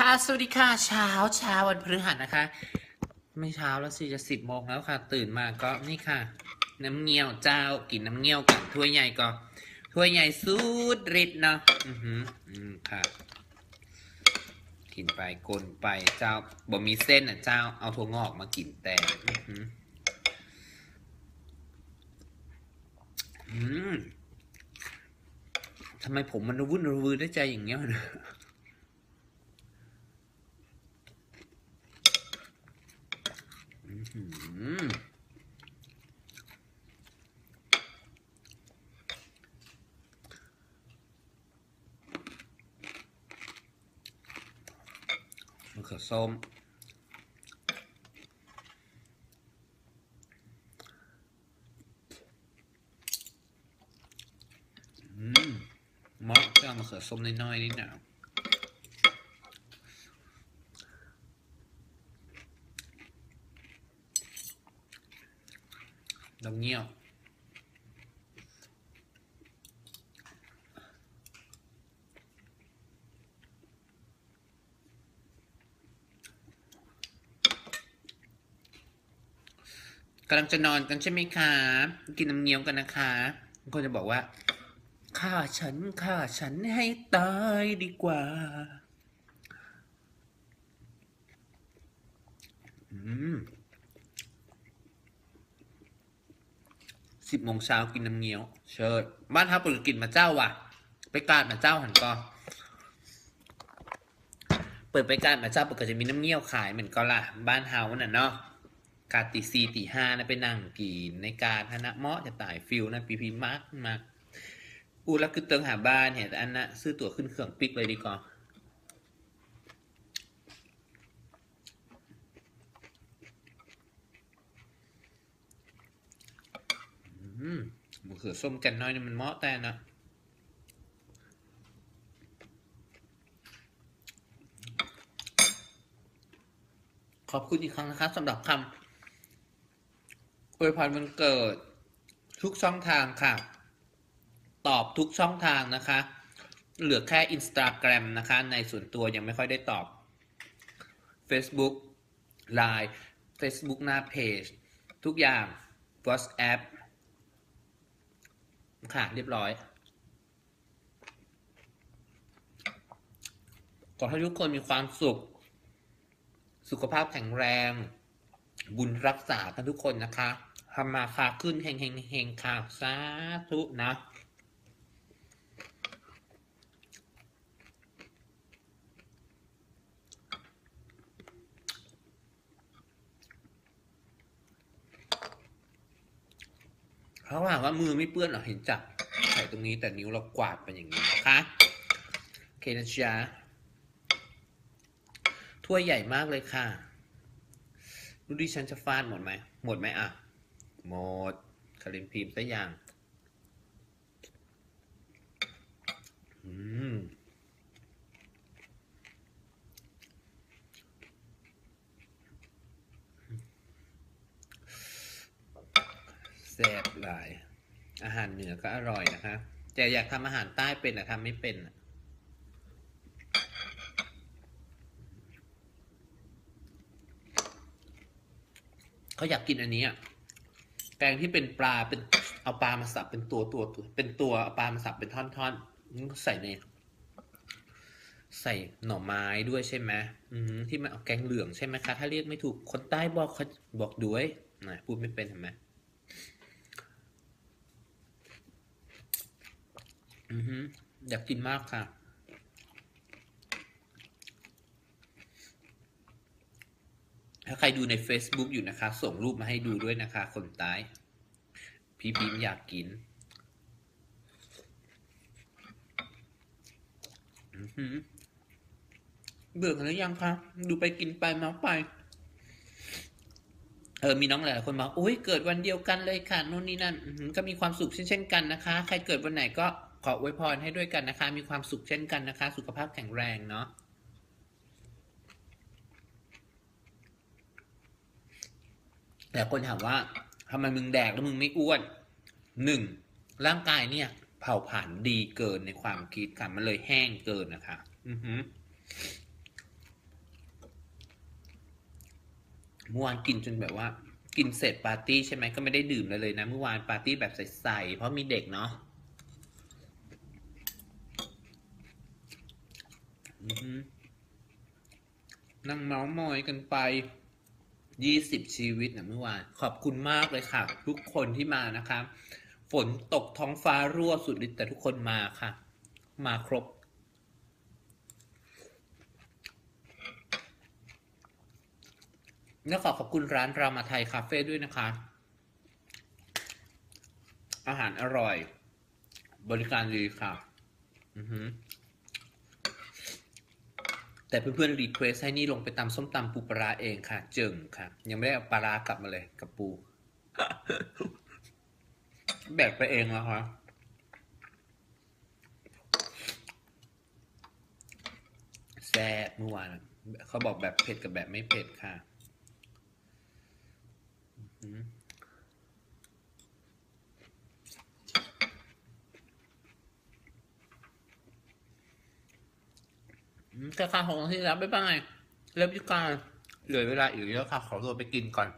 ค่ะ สวัสดีค่ะ เช้าเช้าวันพฤหัสนะคะ ไม่เช้าแล้วสิจะสิบโมงแล้วค่ะ ตื่นมาก็นี่ค่ะ น้ำเงี้ยวเจ้ากินน้ำเงี้ยวกันถ้วยใหญ่ก็ถ้วยใหญ่สุดฤทธิ์เนาะอือหืออืมค่ะกินไปกลนไปเจ้าบ่มีเส้นอะเจ้าเอาถั่วงอกมากินแต่อือหืออืมทำไมผมมันระวุ่นระวือได้ใจอย่างเงี้ยวะ อื้อหือ มะเขือส้มอืมเหมาะจะเอามะเขือส้มน้อยๆนิดหน่อยน้ำเงี้ยว กำลังจะนอนกันใช่ไหมคะกินน้ำเงี้ยวกันนะคะคนจะบอกว่าฆ่าฉันฆ่าฉันให้ตายดีกว่าอืมสิบโมงเช้ากินน้ำเงี้ยว เชิดบ้านทับปืนกินมาเจ้าว่ะ ไปกาดมาเจ้าหันก็เปิดไปกาดมาเจ้าปกติจะมีน้ำเงี้ยวขายเหมือนก็ล่ะ บ้านเฮาน่ะเนาะ กาตีซีตีห้านะไปนั่งกินในการธนะเมาะจะตายฟิลนะปีพีมากมากอูแล้วคือเติงหาบ้านเห็นอันนะซื้อตั๋วขึ้นเครื่องปิกเลยดีกว่าอืมมะเขือส้มกันน้อยนี่มันเมาะแต่นะขอบคุณอีกครั้งนะครับสำหรับคำ อวยพรวันเกิด ทุกช่องทางค่ะ ตอบทุกช่องทางนะคะ เหลือแค่ Instagram นะคะ ในส่วนตัวยังไม่ค่อยได้ตอบ Facebook Line Facebook หน้าเพจทุกอย่าง WhatsApp ค่ะ เรียบร้อย ขอให้ทุกคนมีความสุข สุขภาพแข็งแรง บุญรักษากันทุกคนนะคะ ทำมาค้าขึ้นเฮงเฮงเฮงค่ะสาธุนะเขาถามว่ามือไม่เปื้อนเหรอเห็นจับใส่ตรงนี้แต่นิ้วเรากวาดไปอย่างนี้นะคะโอเคนะจ๊ะถ้วยใหญ่มากเลยค่ะ ดูดิฉันจะฟาดหมดไหม หมดไหมอะ หมดคารินพิมพ์ซะอย่าง อืมแซ่บหลาย อาหารเหนือก็อร่อยนะคะ แต่อยากทำอาหารใต้เป็นอะทำไม่เป็นอะเขาอยากกินอันนี้อะ แกงที่เป็นปลาเป็นเอาปลามาสับเป็นตัวตัวตัวเป็นตัวเอาปลามาสับเป็นท่อนท่อนนี่ใส่ในใส่หน่อไม้ด้วยใช่ไหมมที่มันเอาแกงเหลืองใช่ไหมคะ ถ้าเรียกไม่ถูกคนใต้บอกเขาบอกด้วยนะพูดไม่เป็นเห็นไหมอยากกินมากค่ะ ถ้าใครดูใน Facebook อยู่นะคะ ส่งรูปมาให้ดูด้วยนะคะ คนใต้พี่พิมอยากกินเบื่อกันหรือยังคะดูไปกินไปมาไป เออมีน้องหลายคนบอกโอ้ยเกิดวันเดียวกันเลยค่ะนู่นนี่นั่นก็มีความสุขเช่นเช่นกันนะคะ ใครเกิดวันไหนก็ขออวยพรให้ด้วยกันนะคะ มีความสุขเช่นกันนะคะ สุขภาพแข็งแรงเนาะ แต่คนถามว่าทำไมมึงแดกแล้วมึงไม่อ้วนหนึ่งร่างกายเนี่ย เผาผลาญดีเกินในความคิดค่ะมันเลยแห้งเกินนะคะ อือหือเมื่อวานกินจนแบบว่า กินเสร็จปาร์ตี้ใช่ไหมก็ไม่ได้ดื่มเลยเลยนะเมื่อวานปาร์ตี้แบบใสๆเพราะมีเด็กเนาะนั่งเมาส์มอยกันไป ยี่สิบชีวิตนะเมื่อวาน ขอบคุณมากเลยค่ะ ทุกคนที่มานะคะ ฝนตกท้องฟ้ารั่วสุดฤทธิ์แต่ทุกคนมาค่ะ มาครบ แล้วขอขอบคุณร้านรามาไทยคาเฟ่ด้วยนะคะ อาหารอร่อย บริการดีค่ะ อือหือ แต่เพื่อนๆรีเควสให้นี่ลงไปตำส้มตำปูปลาเองค่ะ เจิงค่ะ ยังไม่ได้เอาปลากลับมาเลยกับปู แบกไปเองแล้วคะแซ่บเมื่อวานเขาบอกแบบเผ็ดกับแบบไม่เผ็ดค่ะ อืม แต่ค่ะของที่แล้วบ๊ายบายเริ่มยุการเหลือเวลาอีกเยอะค่ะ ขอตัวไปกินก่อน